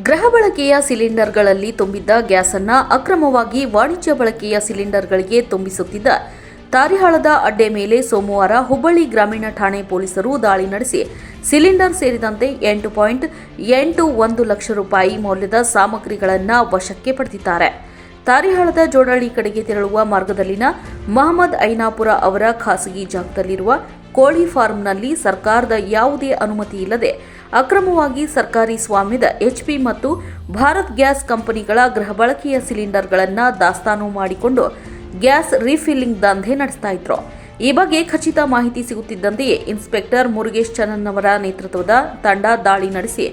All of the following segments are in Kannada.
ಗೃಹ ಬಳಕೆಯ ಸಿಲಿಂಡರ್ಗಳಲ್ಲಿ ತುಂಬಿದ್ದ ಗ್ಯಾಸನ್ನ ಅಕ್ರಮವಾಗಿ ವಾಣಿಜ್ಯ ಬಳಕೆಯ ಸಿಲಿಂಡರ್ಗಳಿಗೆ ತುಂಬಿಸುತ್ತಿದ್ದ ತಾರಿಹಾಳದ ಅಡ್ಡೆ ಮೇಲೆ ಸೋಮವಾರ ಹುಬ್ಬಳ್ಳಿ ಗ್ರಾಮೀಣ ಠಾಣೆ ಪೊಲೀಸರು ದಾಳಿ ನಡೆಸಿ ಸಿಲಿಂಡರ್ ಸೇರಿದಂತೆ ಎಂಟು ಪಾಯಿಂಟ್ ಎಂಟು ಒಂದು ಲಕ್ಷ ರೂಪಾಯಿ ಮೌಲ್ಯದ ಸಾಮಗ್ರಿಗಳನ್ನು ವಶಕ್ಕೆ ಪಡೆದಿದ್ದಾರೆ. ತಾರಿಹಾಳದ ಜೋಡಳ್ಳಿ ಕಡೆಗೆ ತೆರಳುವ ಮಾರ್ಗದಲ್ಲಿನ ಮಹಮ್ಮದ್ ಐನಾಪುರ ಅವರ ಖಾಸಗಿ ಜಾಗದಲ್ಲಿರುವ ಕೋಳಿ ಫಾರ್ಮ್ನಲ್ಲಿ ಸರ್ಕಾರದ ಯಾವುದೇ ಅನುಮತಿ ಇಲ್ಲದೆ ಅಕ್ರಮವಾಗಿ ಸರ್ಕಾರಿ ಸ್ವಾಮ್ಯದ ಎಚ್ಪಿ ಮತ್ತು ಭಾರತ್ ಗ್ಯಾಸ್ ಕಂಪನಿಗಳ ಗೃಹ ಬಳಕೆಯ ಸಿಲಿಂಡರ್ಗಳನ್ನು ದಾಸ್ತಾನು ಮಾಡಿಕೊಂಡು ಗ್ಯಾಸ್ ರೀಫಿಲ್ಲಿಂಗ್ ದಂಧೆ ನಡೆಸ್ತಾ ಇದ್ರು. ಈ ಬಗ್ಗೆ ಖಚಿತ ಮಾಹಿತಿ ಸಿಗುತ್ತಿದ್ದಂತೆಯೇ ಇನ್ಸ್ಪೆಕ್ಟರ್ ಮುರುಗೇಶ್ ಚನನ್ ಅವರ ನೇತೃತ್ವದ ತಂಡ ದಾಳಿ ನಡೆಸಿ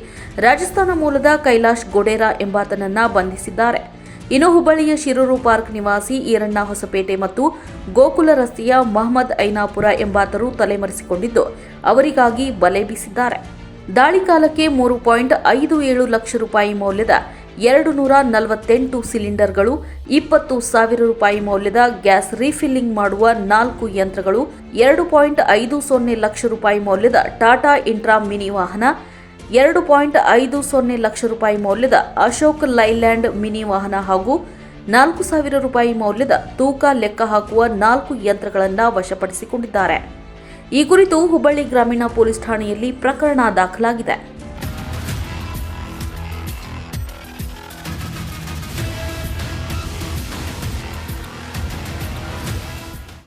ರಾಜಸ್ಥಾನ ಮೂಲದ ಕೈಲಾಶ್ ಗೊಡೇರಾ ಎಂಬಾತನನ್ನ ಬಂಧಿಸಿದ್ದಾರೆ. ಇನ್ನು ಹುಬ್ಬಳ್ಳಿಯ ಶಿರೂರು ಪಾರ್ಕ್ ನಿವಾಸಿ ಈರಣ್ಣ ಹೊಸಪೇಟೆ ಮತ್ತು ಗೋಕುಲ ರಸ್ತೆಯ ಮಹಮ್ಮದ್ ಐನಾಪುರ ಎಂಬಾತರು ತಲೆಮರೆಸಿಕೊಂಡಿದ್ದು, ಅವರಿಗಾಗಿ ಬಲೆ ಬೀಸಿದ್ದಾರೆ. ದಾಳಿ ಕಾಲಕ್ಕೆ ಮೂರು ಪಾಯಿಂಟ್ ಐದು ಏಳು ಲಕ್ಷ ರೂಪಾಯಿ ಮೌಲ್ಯದ ಎರಡು ನೂರ ನಲವತ್ತೆಂಟು ಸಿಲಿಂಡರ್ಗಳು, ಇಪ್ಪತ್ತು ಸಾವಿರ ರೂಪಾಯಿ ಮೌಲ್ಯದ ಗ್ಯಾಸ್ ರೀಫಿಲ್ಲಿಂಗ್ ಮಾಡುವ ನಾಲ್ಕು ಯಂತ್ರಗಳು, ಎರಡು ಪಾಯಿಂಟ್ ಐದು ಸೊನ್ನೆ ಲಕ್ಷ ರೂಪಾಯಿ ಮೌಲ್ಯದ ಟಾಟಾ ಇಂಟ್ರಾ ಮಿನಿ ವಾಹನ, ಎರಡು ಪಾಯಿಂಟ್ ಐದು ಸೊನ್ನೆ ಲಕ್ಷ ರೂಪಾಯಿ ಮೌಲ್ಯದ ಅಶೋಕ್ ಲೈಲ್ಯಾಂಡ್ ಮಿನಿ ವಾಹನ ಹಾಗೂ ನಾಲ್ಕು ಸಾವಿರ ರೂಪಾಯಿ ಮೌಲ್ಯದ ತೂಕ ಲೆಕ್ಕ ಹಾಕುವ ನಾಲ್ಕು ಯಂತ್ರಗಳನ್ನು ವಶಪಡಿಸಿಕೊಂಡಿದ್ದಾರೆ. ಈ ಕುರಿತು ಹುಬ್ಬಳ್ಳಿ ಗ್ರಾಮೀಣ ಪೊಲೀಸ್ ಠಾಣೆಯಲ್ಲಿ ಪ್ರಕರಣ ದಾಖಲಾಗಿದೆ.